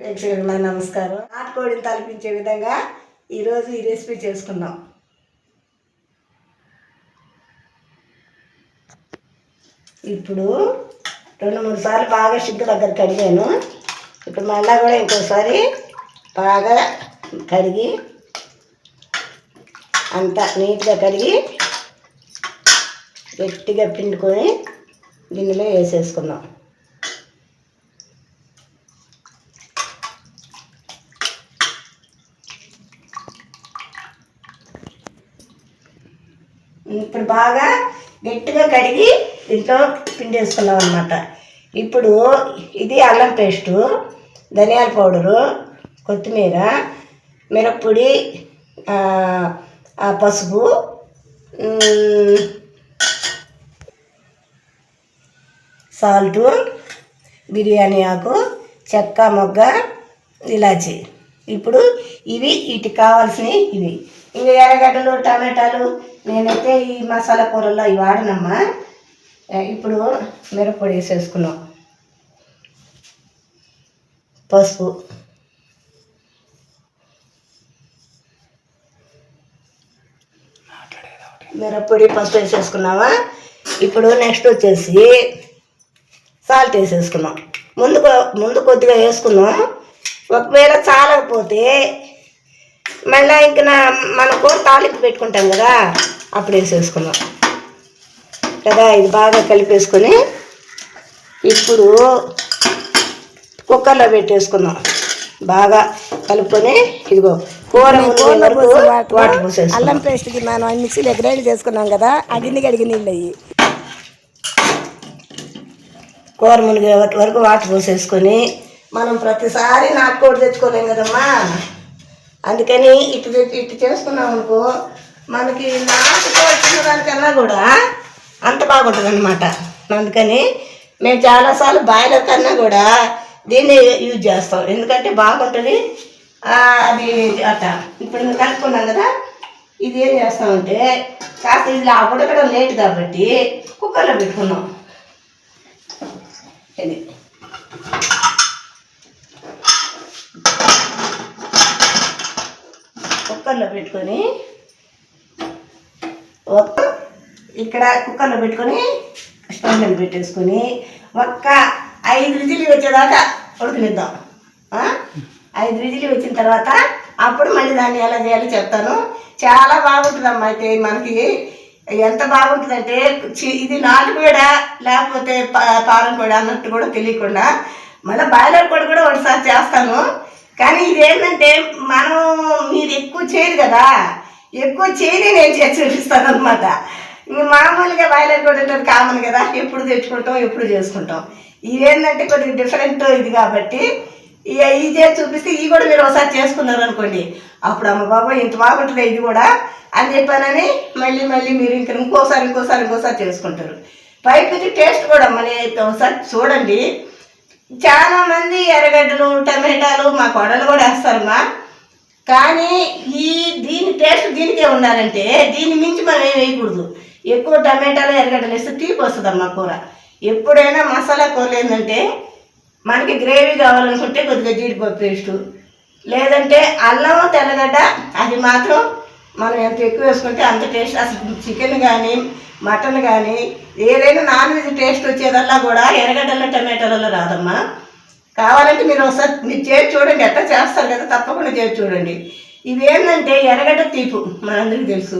ప్రేక్షకులకు నమస్కారం. నాటుకోడిని తలపించే విధంగా ఈరోజు ఈ రెసిపీ చేసుకుందాం. ఇప్పుడు రెండు మూడు సార్లు బాగా సిగ్గు దగ్గర కడిగాను. ఇప్పుడు మళ్ళీ కూడా ఇంకోసారి బాగా కడిగి అంతా నీట్గా కడిగి గట్టిగా పిండుకొని గిన్నెలో వేసేసుకుందాం. ఇప్పుడు బాగా గట్టిగా కడిగి దీంట్లో పిండేసుకున్నాం అనమాట ఇప్పుడు ఇది అల్లం పేస్టు ధనియాల పౌడరు కొత్తిమీర మిరప్పొడి పసుపు సాల్టు బిర్యానీ ఆకు చెక్క మొగ్గ ఇలాచి. ఇప్పుడు ఇవి వీటికి కావాల్సినవి ఇవి. ఇంకా ఎర్రగడ్డలు టమాటాలు నేనైతే ఈ మసాలా కూరల్లో ఇవి వాడనమ్మా. ఇప్పుడు మిరప్పొడి వేసేసుకున్నాం పసుపు. మిరప్పొడి పసుపు వేసేసుకున్నావా ఇప్పుడు నెక్స్ట్ వచ్చేసి సాల్ట్ వేసేసుకున్నాం ముందు ముందు కొద్దిగా వేసుకున్నాం ఒకవేళ చాలకపోతే మళ్ళీ ఇంకా మన కూర తాలింపు పెట్టుకుంటాం కదా. అప్పుడు వేసేసుకున్నాం. కదా ఇది బాగా కలిపేసుకొని ఇప్పుడు కుక్కర్లో పెట్టేసుకున్నాం. బాగా కలుపుకొని ఇదిగో కూర వాటర్ పోసేసుకున్నాం. అల్లం పేస్ట్కి మనం మిక్సీలో గ్రైండ్ చేసుకున్నాం కదా ఆ గిన్నె కడిగి నీళ్ళు అయ్యి. కూర మునిగే వరకు వాటర్ పోసేసుకొని మనం ప్రతిసారి నాటుకోడి తెచ్చుకోలేం కదమ్మా. అందుకని ఇటు ఇటు చేసుకున్నాం అనుకో మనకి నాటుకోడి దానికన్నా కూడా అంత బాగుంటుంది అనమాట అందుకని మేము చాలాసార్లు బాయిలర్ కన్నా కూడా దీన్ని యూజ్ చేస్తాం. ఎందుకంటే బాగుంటుంది. అది అట్ట. ఇప్పుడు నేను కలుపుకున్నాం కదా ఇది ఏం చేస్తామంటే కాస్త ఇలా ఉడకడం లేట్ కాబట్టి కుక్కర్లో పెట్టుకున్నాం. ఇది. కుక్కర్లో పెట్టుకొని ఇక్కడ కుక్కర్లో పెట్టుకొని స్టవ్ మీద పెట్టేసుకొని ఒక్క ఐదు విజిలు వచ్చేదాకా ఉడకనిద్దాం. ఐదు రిజిల్ వచ్చిన తర్వాత అప్పుడు మళ్ళీ దాన్ని ఎలా చేయాలో చెప్తాను. చాలా బాగుంటుందమ్మా అయితే మనకి. ఎంత బాగుంటుందంటే చి- ఇది నాటుకోడ లేకపోతే పా- పారం కూడా అన్నట్టు కూడా తెలియకుండా మళ్ళీ బాయిలర్ కూడా కూడా ఒకసారి చేస్తాను. కానీ ఇది ఏంటంటే మనం మీరు ఎక్కువ చేయరు కదా. ఎక్కువ చేయని నేను చేసి చూపిస్తాను అనమాట ఇంక మామూలుగా బాయిలర్ కూడా కామన్ కదా ఎప్పుడు తెచ్చుకుంటాం ఎప్పుడు చేసుకుంటాం. ఇవేంటంటే కొద్దిగా డిఫరెంట్ ఇది కాబట్టి ఇక ఇది చేసి చూపిస్తే ఇవి కూడా మీరు ఒకసారి చేసుకున్నారు అనుకోండి. అప్పుడు అమ్మ బాబా ఇంత బాగుంటుంది ఇది కూడా అని చెప్పానని మళ్ళీ మళ్ళీ మీరు ఇంక ఇంకోసారి ఇంకోసారి ఇంకోసారి చేసుకుంటారు. పైకి టేస్ట్ కూడా మన ఒకసారి చూడండి. చాలా మంది ఎర్రగడ్డలు టమాటాలు మా కొడలు కూడా వేస్తారమ్మా. కానీ ఈ దీని టేస్ట్ దీనికే ఉండాలంటే దీన్ని మించి మనం ఏం వేయకూడదు. ఎక్కువ టమాటాలు ఎర్రగడ్డలు వేస్తే తీపి వస్తుందమ్మా కూర. ఎప్పుడైనా మసాలా కూరలు ఏంటంటే మనకి గ్రేవీ కావాలనుకుంటే కొద్దిగా జీడిపప్పు పేస్టు. లేదంటే అల్లం తెల్లగడ్డ అది మాత్రం మనం ఎంత ఎక్కువ వేసుకుంటే అంత టేస్ట్. అసలు చికెన్ కానీ మటన్ కానీ ఏదైనా నాన్ వెజ్ టేస్ట్ వచ్చేదల్లా కూడా ఎర్రగడ్డల టమాటాలలో రాదమ్మా. కావాలంటే మీరు ఒకసారి మీరు చేసి చూడండి ఎట్లా చేస్తారు కదా తప్పకుండా చేసి చూడండి. ఇవి ఏంటంటే ఎర్రగడ్డ తీపు మనందరికీ తెలుసు.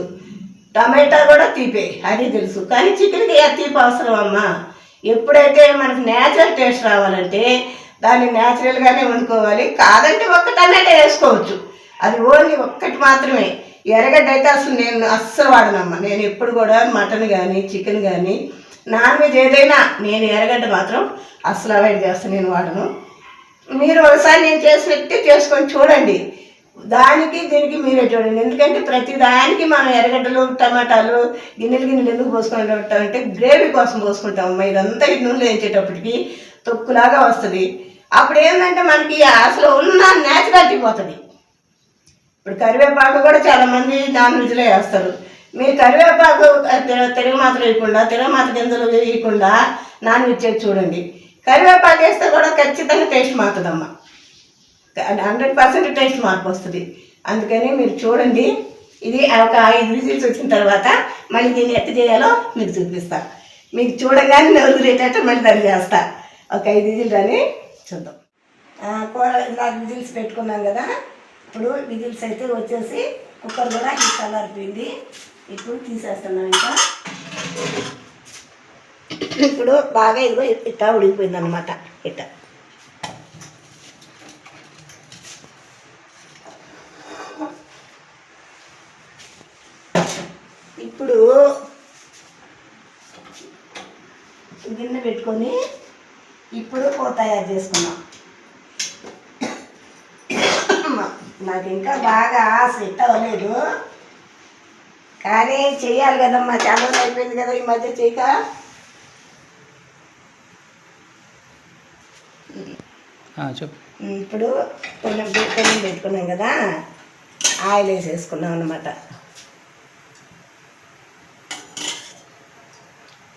టమాటా కూడా తీపే అది తెలుసు. కానీ చికెన్కి ఏ తీపి అవసరం అమ్మా? ఎప్పుడైతే మనకి నేచురల్ టేస్ట్ రావాలంటే దాన్ని న్యాచురల్గానే వండుకోవాలి. కాదంటే ఒక్క టమాటా వేసుకోవచ్చు. అది ఓన్లీ ఒక్కటి మాత్రమే. ఎర్రగడ్డ అయితే అసలు నేను అస్సలు వాడనమ్మా. నేను ఎప్పుడు కూడా మటన్ కానీ చికెన్ కానీ నాన్ వెజ్ ఏదైనా నేను ఎర్రగడ్డ మాత్రం అస్సలు అవాయిడ్ చేస్తాను నేను వాడను. మీరు ఒకసారి నేను చేసి పెట్టి చేసుకొని చూడండి. దానికి దీనికి మీరే చూడండి. ఎందుకంటే ప్రతి దానికి మనం ఎర్రగడ్డలు టమాటాలు గిన్నెలు గిన్నెలు ఎందుకు పోసుకుంటాం అంటే గ్రేవీ కోసం పోసుకుంటాం అమ్మ ఇదంతా ఈ నూనెలో వేయించేటప్పటికి తొక్కులాగా వస్తుంది. అప్పుడు ఏంటంటే మనకి అసలు ఉన్న న్యాచురాలిటీ పోతుంది. ఇప్పుడు కరివేపాకు కూడా చాలామంది నాన్ వెజ్లో వేస్తారు. మీ కరివేపాకు తెలుగు మాత్రం వేయకుండా తెలుగు మాత్ర గింజలు వేయకుండా నాన్ వెజ్ చూడండి. కరివేపాకు వేస్తే కూడా ఖచ్చితంగా టేస్ట్ మారుతుందమ్మా. హండ్రెడ్ పర్సెంట్ టేస్ట్ మార్పు వస్తుంది. అందుకని మీరు చూడండి. ఇది ఒక ఐదు విజిల్స్ వచ్చిన తర్వాత మళ్ళీ దీన్ని ఎట్ట చేయాలో మీకు చూపిస్తా. మీకు చూడగానే నలుగురు రేటట్టు మళ్ళీ దాన్ని చేస్తా. ఒక ఐదు విజిల్ అని చూద్దాం. కూర ఇందాక విజిల్స్ పెట్టుకున్నాం కదా. ఇప్పుడు విజిల్స్ అయితే వచ్చేసి కుక్కర్ కూడా ఈ చల్లారిపోయింది ఇప్పుడు తీసేస్తున్నాం ఇంకా. ఇప్పుడు బాగా ఇదిగో ఇట్ట ఉడికిపోయింది అనమాట ఇట్ట. ఇప్పుడు గిన్నె పెట్టుకొని ఇప్పుడు పో తయారు చేసుకున్నాం నాకు ఇంకా బాగా సెట్ అవ్వలేదు కానీ చేయాలి కదమ్మా చాలా అయిపోయింది కదా ఈ మధ్య చేయక. చెప్పు. ఇప్పుడు కొంచెం కొంచెం పెట్టుకున్నాం కదా ఆయిల్ వేసేసుకున్నాం అనమాట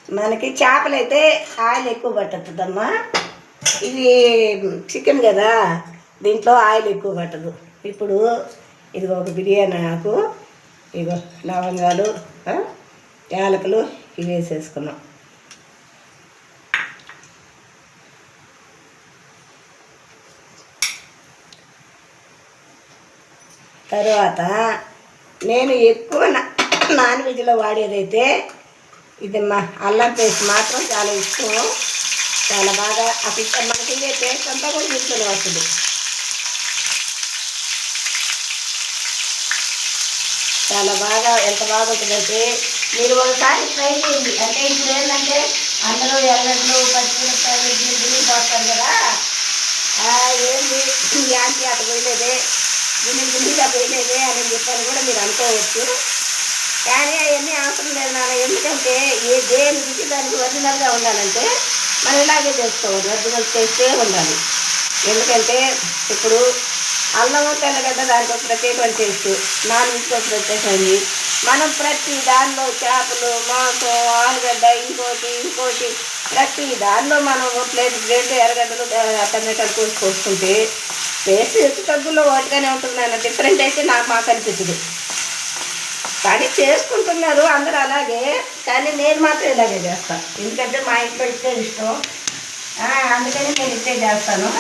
మనకి చేపలు అయితే ఆయిల్ ఎక్కువ పట్టద్దమ్మా. ఇది చికెన్ కదా దీంట్లో ఆయిల్ ఎక్కువ పట్టదు. ఇప్పుడు ఇదిగో ఒక బిర్యానీ ఆకు ఇగో లవంగాలు యాలకులు ఇవి వేసేసుకున్నాం. తర్వాత నేను ఎక్కువ నా- నాన్ వెజ్లో వాడేదైతే ఇది మా అల్లం పేస్ట్ మాత్రం చాలా ఇష్టం. చాలా బాగా అసలు మనకి ఇదే టేస్ట్ అంతా కూడా తీసుకొని వస్తుంది. చాలా బాగా ఎంత బాగుంటుందంటే మీరు ఒకసారి ట్రై చేయండి. అంటే ఇప్పుడు ఏంటంటే అందరూ ఎర్రట్లు పచ్చిమిరపకాయలు గిన్నె పోస్తారు కదా ఏంటి యాంటీ అటు పోయలేదే గిన్నె గిన్నెగా అని చెప్పని కూడా మీరు అనుకోవచ్చు. కానీ అవన్నీ అవసరం లేదు నాన్న. ఎందుకంటే ఏ దేని రుచి దానికి ఒరిజినల్గా ఉండాలంటే మనం ఇలాగే చేసుకోవాలి. ఒరిజినల్ చేస్తే ఉండాలి. ఎందుకంటే ఇప్పుడు అల్లం తెల్లగడ్డ దానికి ఒక ప్రత్యేకమైన టేస్ట్ నాన్ వెజ్కి ఒక ప్రత్యేకమైంది మనం ప్రతి దానిలో చేపలు మాంసం ఆలుగడ్డ ఇంకోటి ఇంకోటి ప్రతి దానిలో మనం ఒక ప్లేట్ ఎర్రగడ్డలు ఆ, టమాటాలు కోసి టేస్ట్ ఎత్తు తగ్గుల్లో ఒకటిగానే ఉంటుంది నాన్న. డిఫరెంట్ అయితే నాకు మాకు అనిపించదు కానీ చేసుకుంటున్నారు అందరు అలాగే కానీ నేను మాత్రం ఇలాగే చేస్తాను ఎందుకంటే మా ఇంట్లో ఇట్టే ఇష్టం. అందుకని నేను ఇట్టే చేస్తాను.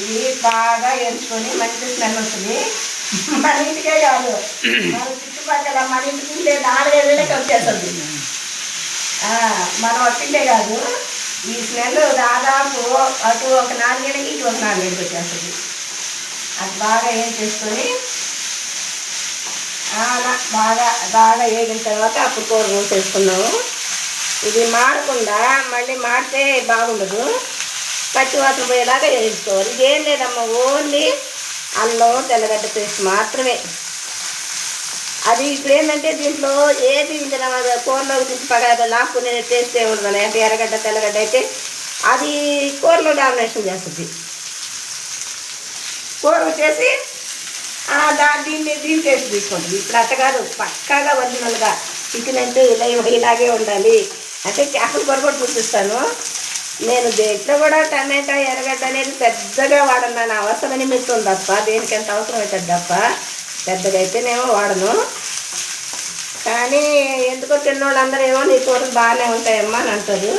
ఇది బాగా ఎంచుకొని మంచి స్మెల్ వస్తుంది. మన ఇంటికే కాదు. మన చుట్టుపక్కల మన ఇంటికి ఉండే నాలుగైదులకి వచ్చేస్తుంది. మన వచ్చిందే కాదు. ఈ స్మెల్ దాదాపు అటు ఒక నాలుగేళ్ళకి ఇటు ఒక నాలుగేళ్ళకి వచ్చేస్తుంది. అది బాగా ఏం చేసుకొని అలా బాగా బాగా వేగిన తర్వాత అప్పుడు కూర మూసేసుకున్నాము ఇది మాడకుండా మళ్ళీ మాడితే బాగుండదు. పచ్చి వాసన పోయేలాగా వేయించుకోవాలి. ఇదేం ఏం లేదమ్మా ఓన్లీ అల్లం తెల్లగడ్డ పేస్ట్ మాత్రమే. అది ఇప్పుడు ఏంటంటే దీంట్లో ఏది ఇంకా కూరలో తీసి పగ లాక్కునే టేస్ట్ ఏమి ఉండదు. అంటే ఎర్రగడ్డ తెల్లగడ్డ అయితే అది కూరలో డామినేషన్ చేస్తుంది. కూర వచ్చేసి దా దీన్ని దీని టేస్ట్ తీసుకుంటుంది ఇప్పుడు అట్ట కాదు పక్కాగా ఒరిజినల్గా చికెన్ అంటే ఇలా ఇలాగే ఉండాలి. అంటే చేపల కూర కూడా చూపిస్తాను. నేను దేంట్లో కూడా టమాటా ఎర్రగడ్డ అనేది పెద్దగా వాడను. నా అవసరం నిమిత్తం తప్ప దేనికి ఎంత అవసరం అవుతుంది తప్ప. పెద్దగా అయితేనేమో వాడను. కానీ ఎందుకో తిన్నోళ్ళందరూ ఏమో నీ కూరలు బాగానే ఉంటాయమ్మా అని అంటారు.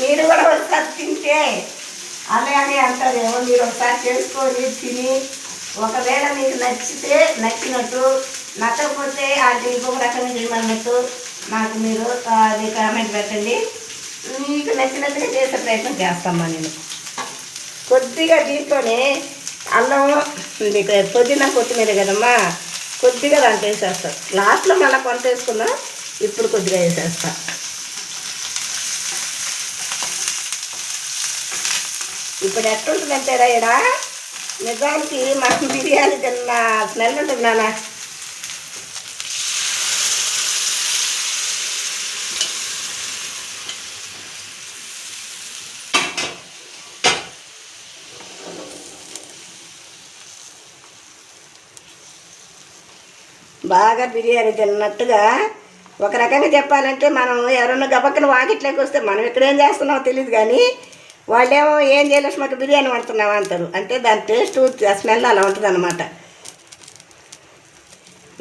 మీరు కూడా ఒకసారి తింటే అలాగే అంటారేమో మీరు ఒకసారి చేసుకొని తిని ఒకవేళ మీకు నచ్చితే నచ్చినట్టు నచ్చకపోతే అది ఇంకొక రకంగా చేయమన్నట్టు నాకు మీరు అది కామెంట్ పెట్టండి. మీకు నచ్చినట్టుగా చేసే ప్రయత్నం చేస్తామా నేను. కొద్దిగా దీంట్లోనే అల్లం మీకు పుదీనా కొత్తిమీర కదమ్మా కొద్దిగా దాంట్లో వేసేస్తా. లాస్ట్లో మళ్ళీ కొంత వేసుకున్నా ఇప్పుడు కొద్దిగా వేసేస్తా. ఇప్పుడు ఎట్టుంటుందంటే ఇక్కడ నిజానికి మనం బిర్యానీ తిన్న స్మెల్ ఉంటుంది నాన్న. బాగా బిర్యానీ తిన్నట్టుగా ఒక రకంగా చెప్పాలంటే మనం ఎవరన్నా గబక్కన వాకిట్లోకి వస్తే మనం ఇక్కడ ఏం చేస్తున్నామో తెలియదు కానీ వాళ్ళేమో ఏం చేయలేసి మాకు బిర్యానీ వండుతున్నాం అంటారు. అంటే దాని టేస్ట్ ఆ స్మెల్ అలా ఉంటుంది అనమాట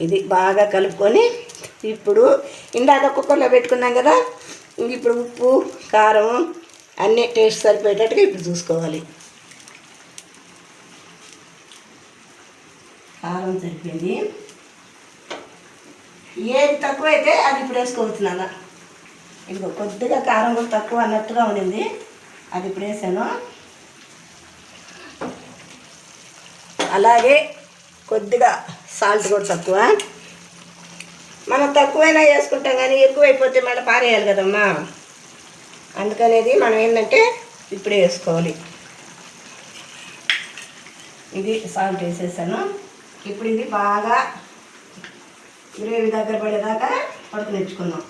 ఇది బాగా కలుపుకొని ఇప్పుడు ఇందాక కుక్కర్లో పెట్టుకున్నాం కదా ఇప్పుడు ఉప్పు కారం అన్నీ టేస్ట్ సరిపోయేటట్టుగా ఇప్పుడు చూసుకోవాలి. కారం సరిపోయింది. ఏది తక్కువ అయితే అది ఇప్పుడు వేసుకోవచ్చు ఇదిగో కొద్దిగా కారం కూడా తక్కువ అన్నట్టుగా ఉండింది. అది ఇప్పుడు వేసాను అలాగే కొద్దిగా సాల్ట్ కూడా తక్కువ. మనం తక్కువైనా వేసుకుంటాం కానీ ఎక్కువైపోతే మళ్ళీ పారేయాలి కదమ్మా. అందుకనేది మనం ఏంటంటే ఇప్పుడే వేసుకోవాలి. ఇది సాల్ట్ వేసేసాను. ఇప్పుడు ఇది బాగా గ్రేవీ దగ్గర పడేదాకా పడుకునిచ్చుకుందాం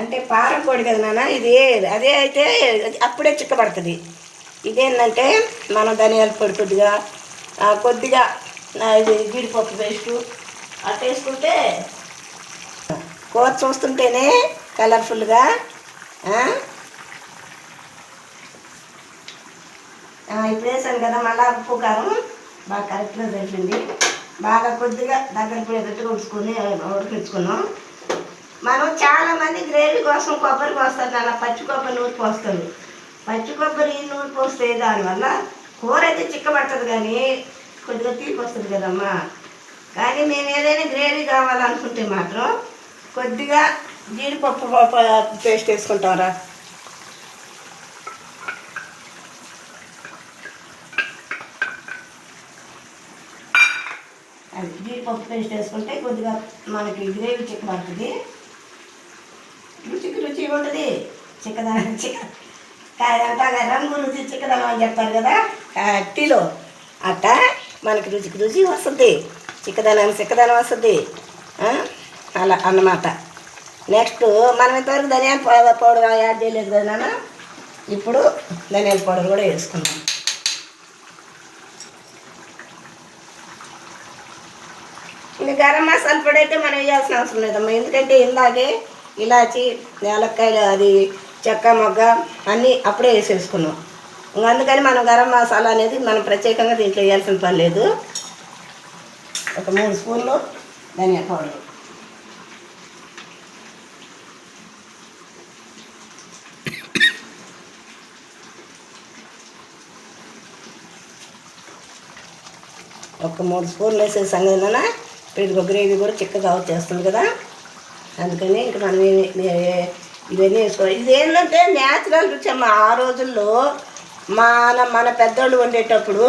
అంటే పారం పొడి కదా నాన్న ఇది అదే అయితే అప్పుడే చిక్కబడుతుంది. ఇదేంటంటే మనం ధనియాల పొడి కొద్దిగా కొద్దిగా ఇది జీడిపప్పు పేస్టు. అట్ట వేసుకుంటే కూర చూస్తుంటేనే కలర్ఫుల్గా ఇప్పుడు వేసాను కదా మళ్ళీ ఉప్పు కారం. బాగా కరెక్ట్గా సరిపోయింది బాగా కొద్దిగా దగ్గర పోయేటట్టుగా ఉడుచుకొని ఉడికించుకున్నాం మనం చాలామంది గ్రేవీ కోసం కొబ్బరి పోస్తారు అలా పచ్చి కొబ్బరి నూరు పోస్తారు. పచ్చి కొబ్బరి నూరు పోస్తే దానివల్ల కూర అయితే చిక్కబడుతుంది కానీ కొద్దిగా తీపి వస్తుంది కదమ్మా. కానీ మేము ఏదైనా గ్రేవీ కావాలనుకుంటే మాత్రం కొద్దిగా జీడిపప్పు పేస్ట్ వేసుకుంటారా పప్పు పేస్ట్ వేసుకుంటే కొద్దిగా మనకి గ్రేవీ చిక్కబడుతుంది రుచికి రుచి ఉంటుంది. చిక్కదనం చిక్క రంగు రుచి చిక్కదనం అని చెప్తారు కదా టీలో. అట్ట మనకి రుచికి రుచి వస్తుంది. చిక్కదనం చిక్కదనం వస్తుంది. అలా అన్నమాట. నెక్స్ట్ మనం ఇంతవరకు ధనియాల పౌడర్ యాడ్ చేయలేదు కదా నాన్న. ఇప్పుడు ధనియాల పౌడర్ కూడా వేసుకుందాం. ఇది గరం మసాలా పొడి అయితే మనం వేయాల్సిన అవసరం లేదమ్మా. ఎందుకంటే ఇందాకే ఇలాచి యాలక్కాయలు అది చెక్క మొగ్గ అన్నీ అప్పుడే వేసేసుకున్నాం. ఇంకా అందుకని మనం గరం మసాలా అనేది మనం ప్రత్యేకంగా దీంట్లో వేయాల్సిన పని లేదు. ఒక మూడు స్పూన్లు ధనియా పౌడర్. ఒక మూడు స్పూన్లు వేసే కదా పెరుగు గ్రేవీ కూడా చిక్కగా వచ్చేస్తుంది కదా. అందుకని ఇంక మనం ఇవన్నీ వేసుకోవాలి. ఇది ఏంటంటే న్యాచురల్ రుచి అమ్మ. ఆ రోజుల్లో మన మన పెద్దోళ్ళు వండేటప్పుడు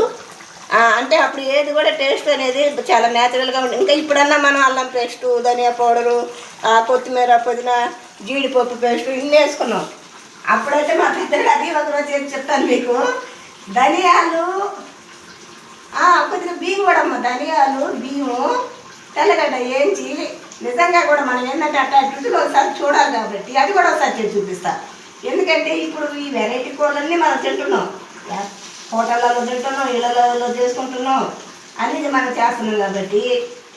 అంటే అప్పుడు ఏది కూడా టేస్ట్ అనేది చాలా న్యాచురల్గా ఉంది ఇంకా ఇప్పుడన్నా మనం అల్లం పేస్టు ధనియా పౌడరు కొత్తిమీర పుదీనా జీడిపప్పు పేస్టు ఇన్ని వేసుకున్నాం. అప్పుడైతే మా పెద్దలు అది ఒకరోజు ఏం చెప్తాను మీకు? ధనియాలు కొద్దిగా బియ్యం కూడా అమ్మ. ధనియాలు బియ్యము తెల్లగడ్డ వేయించి నిజంగా కూడా మనం ఏంటంటే అట్లా రుచిలో ఒకసారి చూడాలి కాబట్టి అది కూడా ఒకసారి చేసి చూపిస్తా. ఎందుకంటే ఇప్పుడు ఈ వెరైటీ కూరలన్నీ మనం తింటున్నాం. హోటళ్ళలో తింటున్నాం ఇళ్ళలో చేసుకుంటున్నాం. అనేది మనం చేస్తున్నాం కాబట్టి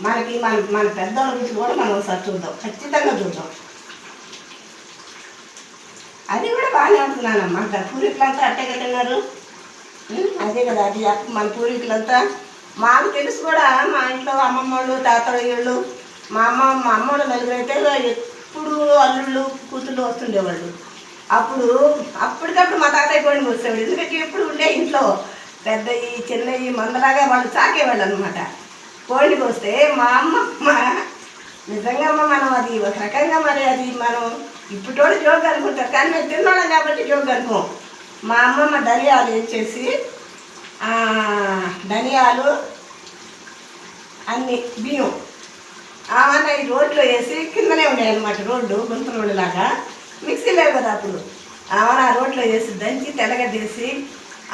మనకి మన మన పెద్దల రుచి కూడా మనం ఒకసారి చూద్దాం. ఖచ్చితంగా చూద్దాం. అది కూడా బాగానే ఉంటున్నానమ్మా పూర్వీకులంతా పూరికులంతా అట్టే తిన్నారు? అదే కదా అది మన పూర్వీకులంతా మాకు తెలుసు కూడా మా ఇంట్లో అమ్మమ్మ వాళ్ళు తాతయ్యళ్ళు మా అమ్మ మా అమ్మ వాళ్ళు నలుగురు అయితే ఎప్పుడు అల్లుళ్ళు కూతుళ్ళు వస్తుండేవాళ్ళు. అప్పుడు అప్పటికప్పుడు మా తాతయ్య కోడిని వచ్చేవాడు ఎందుకంటే ఎప్పుడు ఉండే ఇంట్లో పెద్దవి చిన్నవి మందలాగా వాళ్ళు సాకేవాళ్ళు అనమాట కోడికి వస్తే మా అమ్మ నిజంగా అమ్మ మనం అది ఒక రకంగా మరి అది మనం ఇప్పటివాడు జోక్ అనుకుంటారు. కానీ మేము తిన్నాం కాబట్టి జోక్ అనుకోం. మా అమ్మమ్మ ధనియాలు వేసేసి ధనియాలు అన్ని బియ్యం. అవన్నీ రోడ్లో వేసి కిందనే ఉండేవి అనమాట రోడ్డు గుంత రోడ్డులాగా. మిక్సీ లేవు కదా అప్పుడు. ఆమె ఆ రోడ్లో వేసి దంచి తెల్లగడ్డేసి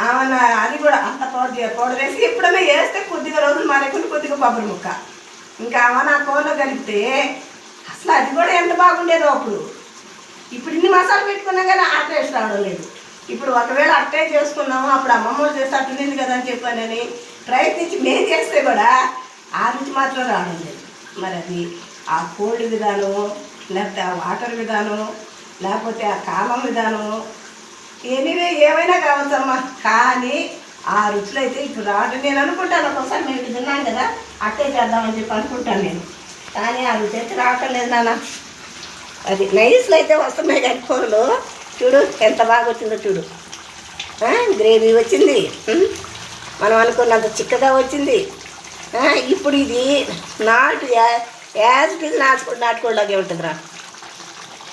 ఆమె అది కూడా అంత పౌడర్ పౌడర్ వేసి ఎప్పుడైనా వేస్తే కొద్దిగా రోజులు మారేకుండా కొద్దిగా కొబ్బరి ముక్క. ఇంకా ఆమె ఆ కూరలో కలిపితే అసలు అది కూడా ఎంత బాగుండేదో అప్పుడు. ఇప్పుడు ఇన్ని మసాలా పెట్టుకున్నా కానీ ఆ టేస్ట్ రావడం లేదు. ఇప్పుడు ఒకవేళ అట్టే చేసుకున్నాము అప్పుడు అమ్మమ్మ చేస్తే అట్లుంది కదా అని చెప్పానని ప్రయత్నించి మేము చేస్తే కూడా ఆ రుచి మాత్రం రావడం లేదు. మరి అది ఆ కోల్డ్ విధానం లేకపోతే ఆ వాటర్ విధానం లేకపోతే ఆ కాలం విధానం ఎనీవే ఏమైనా కావచ్చమ్మా కానీ ఆ రుచులు అయితే ఇప్పుడు రావడం నేను అనుకుంటాను. ఒక్కోసారి మేము తిన్నాను కదా అట్టే చేద్దామని చెప్పి అనుకుంటాను నేను. కానీ ఆ రుచి అయితే రావటం లేదు నాన్న. అది నైస్లో అయితే వస్తున్నాయి కానీ కూరలు. చూడు ఎంత బాగా వచ్చిందో చూడు. గ్రేవీ వచ్చింది. మనం అనుకున్నంత చిక్కగా వచ్చింది. ఇప్పుడు ఇది నాటు యాజ్ ఇట్ ఈజ్ నాటుకోడి ఉంటుందిరా.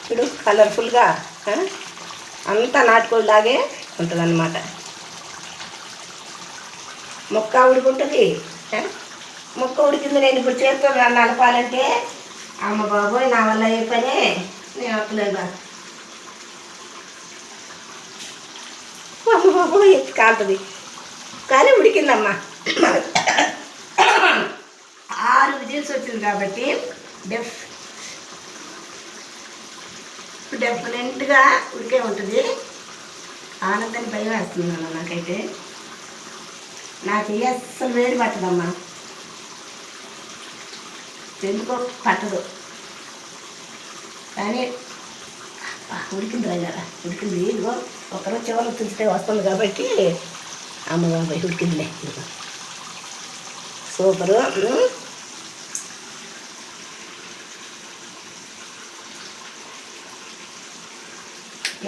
చూడు కలర్ఫుల్గా అంతా నాటుకోడిలాగే ఉంటుందన్నమాట. మొక్క ఉడుకుంటుంది. మొక్క ఉడికింది నేను ఇప్పుడు చేస్తాను నడపాలంటే అమ్మ బాబోయ్ నా వల్ల ఏ పని నేను అప్పలేదు అమ్మ బాబోయ్ ఎత్తి కాలుతుంది కానీ ఉడికిందమ్మా. ఆరు విజిల్స్ వచ్చింది కాబట్టి డెఫ్. డెఫినెట్గా ఉడికే ఉంటుంది. ఆనందాన్ని భయం వేస్తుందమ్మా నాకైతే. నాకు ఏ అస్సలు వేడి పట్టదమ్మా. ఎందుకో పట్టదు. కానీ ఉడికింది కదా ఉడికింది ఇదిగో. ఒకరోజు చివరి తుంచితే వస్తుంది కాబట్టి అమ్మ బాబాయ్ ఉడికిందిలే సూపరు.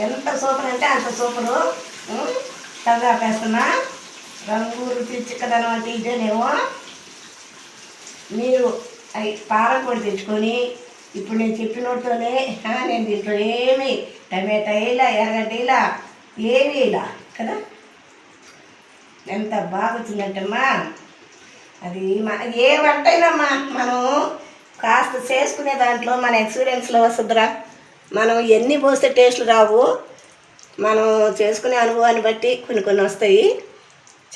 ఎంత సూపర్ అంటే అంత సూపరు. తగా చక్కగా వేస్తున్నా రంగు రుచి చిక్కదనం అంటే ఇదేనేమో. మీరు అవి పారం తెచ్చుకొని ఇప్పుడు నేను చెప్పినట్టుతోనే నేను దీంట్లో ఏమి టమాటా ఇలా ఎర్రగడ్డ ఇలా ఏమీ ఇలా కదా? ఎంత బాగా వచ్చిందంటమ్మా అది మన ఏ వంట అయినమ్మా మనం కాస్త చేసుకునే దాంట్లో మన ఎక్స్పీరియన్స్లో వస్తుందిరా మనం ఎన్ని పోస్తే టేస్ట్లు రావు మనం చేసుకునే అనుభవాన్ని బట్టి కొన్ని కొన్ని వస్తాయి.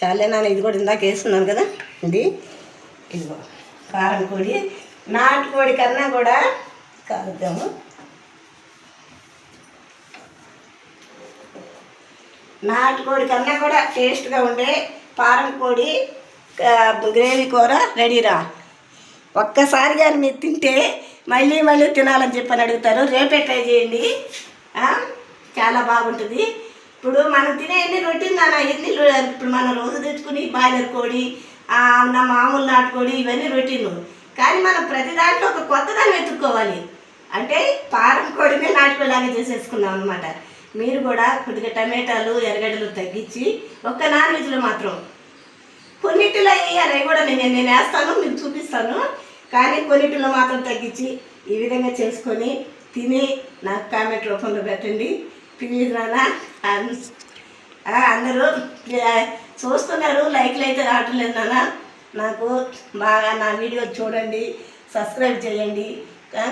చాలే నాన్న ఇది కూడా ఇందాక వేస్తున్నాను కదా. ఇది ఇదిగో కారం పొడి నాటుకోడి కన్నా కూడా కలుద్దాము. నాటుకోడి కన్నా కూడా టేస్ట్గా ఉండే పారం కోడి గ్రేవీ కూర రెడీరా ఒక్కసారి కానీ మీరు తింటే మళ్ళీ మళ్ళీ తినాలని చెప్పని అడుగుతారు. రేపే ట్రై చేయండి. చాలా బాగుంటుంది. ఇప్పుడు మనం తినే ఎన్ని రొటీన్ నాన్న ఎన్ని ఇప్పుడు మనం రోజు తెచ్చుకుని బాయిలర్ కోడి నా మామూలు నాటుకోడి ఇవన్నీ రొటీన్. కానీ మనం ప్రతి దాంట్లో ఒక కొత్త దాన్ని వెతుక్కోవాలి. అంటే పారం కోడినే నాటుకోలాగా చేసేసుకున్నాం అనమాట మీరు కూడా కొద్దిగా టమాటాలు ఎర్రగడ్డలు తగ్గించి ఒక్క నాన్ వెజ్లో మాత్రం. కొన్నిటిలో వేయాలి కూడా నేను నేను వేస్తాను మీకు చూపిస్తాను. కానీ కొన్నిటిలో మాత్రం తగ్గించి ఈ విధంగా చేసుకొని తిని నాకు కామెంట్ రూపంలో పెట్టండి. ప్లీజ్ నానా అందరూ చూస్తున్నారు లైక్లు అయితే రావటం లేదు నాన్న. నాకు బాగా నా వీడియో చూడండి సబ్స్క్రైబ్ చేయండి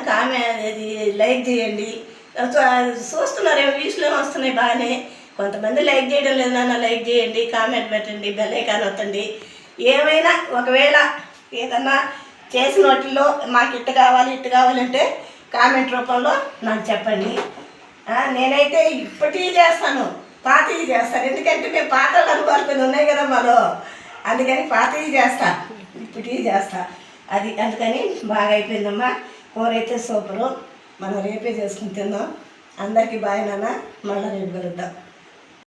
కామెంట్ లైక్ చేయండి. చూస్తున్నారేమో చూస్తున్నారు వ్యూస్లో వస్తున్నాయి బాగానే. కొంతమంది లైక్ చేయడం లేదు నాన్న లైక్ చేయండి కామెంట్ పెట్టండి బెల్ ఐకాన్ వత్తండి ఏమైనా ఒకవేళ ఏదన్నా చేసిన వాటిల్లో మాకు ఇట్టు కావాలి ఇట్టు కావాలంటే కామెంట్ రూపంలో నాకు చెప్పండి. నేనైతే ఇప్పటికీ చేస్తాను. పాతవి చేస్తాను. ఎందుకంటే మేము పాతలు అనుభవాలు కొన్ని ఉన్నాయి కదా మరో. అందుకని పాతవి చేస్తా. ఇప్పటికీ చేస్తా. అది అందుకని బాగా అయిపోయిందమ్మా. కూర అయితే సూపరు. మనం రేపే చేసుకుని తిందాం. అందరికీ బాయ్ నాన్న. మళ్ళీ రేపు కలుద్దాం.